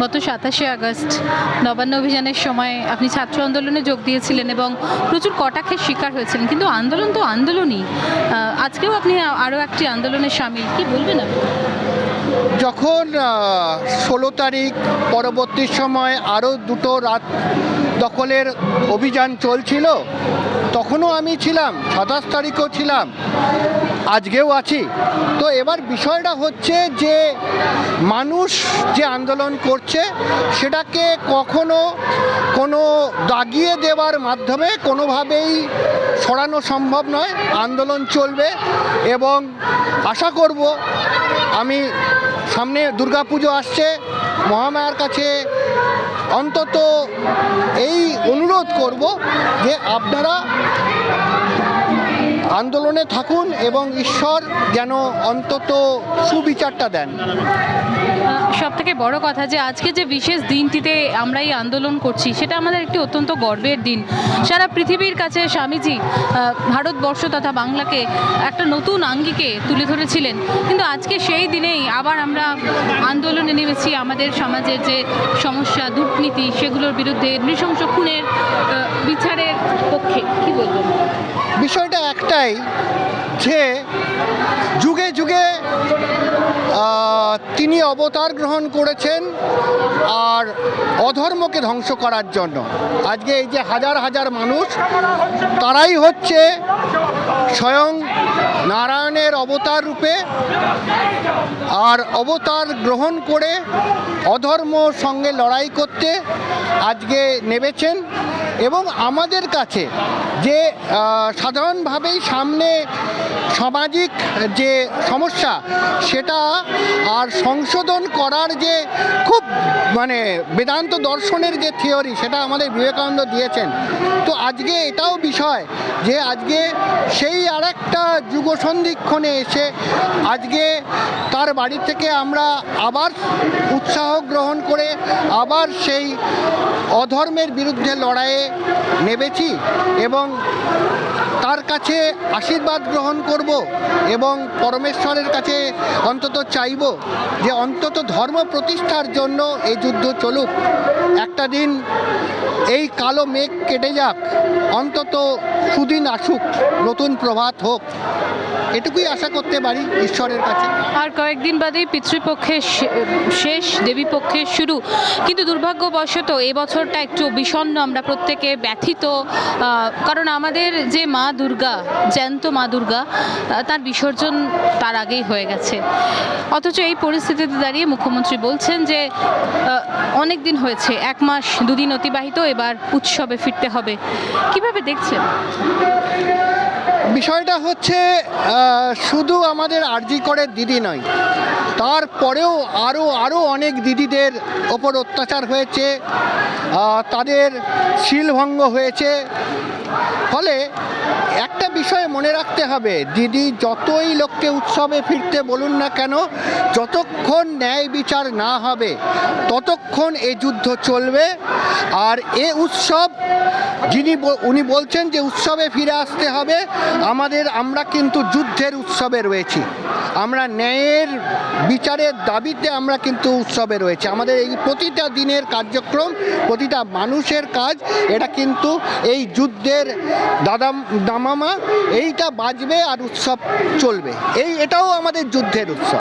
গত সাতাশে আগস্ট নবান্ন অভিযানের সময় আপনি ছাত্র আন্দোলনে যোগ দিয়েছিলেন এবং প্রচুর কটাক্ষের শিকার হয়েছিলেন। কিন্তু আন্দোলন তো আন্দোলনই। আজকেও আপনি আরও একটি আন্দোলনে সামিল। কি বলবেন আপনি? যখন ষোলো তারিখ পরবর্তী সময় আরও দুটো রাত দখলের অভিযান চলছিল, তখনও আমি ছিলাম, সাতাশ তারিখও ছিলাম। আজকেও আছি। তো এবার বিষয়টা হচ্ছে যে মানুষ যে আন্দোলন করছে, সেটাকে কখনো কোনো দাগিয়ে দেওয়ার মাধ্যমে কোনোভাবেই সরানো সম্ভব নয়। আন্দোলন চলবে এবং আশা করব আমি সামনে দুর্গাপুজো আসছে, মহামায়ার কাছে অন্তত এই অনুরোধ করব যে আপনারা আন্দোলনে থাকুন এবং ঈশ্বর যেন অন্তত সুবিচারটা দেন। সব থেকে বড় কথা যে আজকে যে বিশেষ দিনটিতে আমরা এই আন্দোলন করছি, সেটা আমাদের একটি অত্যন্ত গর্বের দিন। সারা পৃথিবীর কাছে স্বামীজি ভারতবর্ষ তথা বাংলাকে একটা নতুন আঙ্গিকে তুলে ধরেছিলেন। কিন্তু আজকে সেই দিনেই আবার আমরা আন্দোলনে নেমেছি। আমাদের সমাজের যে সমস্যা, দুর্নীতি, সেগুলোর বিরুদ্ধে নৃশংস খুনের বিচারের পক্ষে। কি বলব? বিষয়টা একটাই যে যুগে যুগে তিনি অবতার গ্রহণ করেছেন আর অধর্মকে ধ্বংস করার জন্য। আজকে এই যে হাজার হাজার মানুষ, তারাই হচ্ছে স্বয়ং নারায়ণের অবতার রূপে আর অবতার গ্রহণ করে অধর্ম সঙ্গে লড়াই করতে আজকে নেমেছেন। এবং আমাদের কাছে যে সাধারণভাবেই সামনে সামাজিক যে সমস্যা, সেটা আর সংশোধন করার যে খুব মানে বেদান্ত দর্শনের যে থিওরি, সেটা আমাদের বিবেকানন্দ দিয়েছেন। তো আজকে এটাও বিষয় যে, আজকে সেই আরেকটা যুগ সন্ধিক্ষণে এসে আজকে তার বাড়ি থেকে আমরা আবার উৎসাহ গ্রহণ করে, আবার সেই অধর্মের বিরুদ্ধে লড়াইয়ে নেমেছি এবং তার কাছে আশীর্বাদ গ্রহণ করব এবং পরমেশ্বরের কাছে অন্তত চাইব যে অন্তত ধর্ম প্রতিষ্ঠার জন্য এই যুদ্ধ চলুক। একটা দিন এই কালো মেঘ কেটে যাক। অন্তত সুদিন আসুক, নতুন প্রভাত হোক, এটুকুই আশা করতে পারি ঈশ্বরের কাছে। আর কয়েকদিন বাদেই পিতৃপক্ষের শেষ শেষ, দেবীপক্ষের শুরু। কিন্তু দুর্ভাগ্যবশত এবছরটা একটু বিষণ্ণ, আমরা প্রত্যেকে ব্যথিত কারণ আমাদের যে মা দুর্গা, জ্যান্ত মা দুর্গা তার বিসর্জন তার আগেই হয়ে গেছে। অথচ এই পরিস্থিতিতে দাঁড়িয়ে মুখ্যমন্ত্রী বলছেন যে অনেক দিন হয়েছে, এক মাস দুদিন অতিবাহিত, এবার উৎসবে ফিরতে হবে। কীভাবে দেখছেন? বিষয়টা হচ্ছে শুধু আমাদের আরজি করে দিদি নয়, তারপরেও আরও আরও অনেক দিদিদের ওপর অত্যাচার হয়েছে তাদের শিলভঙ্গ হয়েছে। ফলে একটা বিষয় মনে রাখতে হবে, দিদি যতই লোককে উৎসবে ফিরতে বলুন না কেন, যতক্ষণ ন্যায় বিচার না হবে, ততক্ষণ এ যুদ্ধ চলবে। আর এ উৎসব, যিনি উনি বলছেন যে উৎসবে ফিরে আসতে হবে আমাদের, আমরা কিন্তু যুদ্ধের উৎসবে রয়েছি। আমরা ন্যায়ের বিচারের দাবিতে আমরা কিন্তু উৎসবে রয়েছি। আমাদের এই প্রতিটা দিনের কার্যক্রম, প্রতিটা মানুষের কাজ, এটা কিন্তু এই যুদ্ধের দাদা, দামামা, এইটা বাজবে আর উৎসব চলবে। এই, এটাও আমাদের যুদ্ধের উৎসব।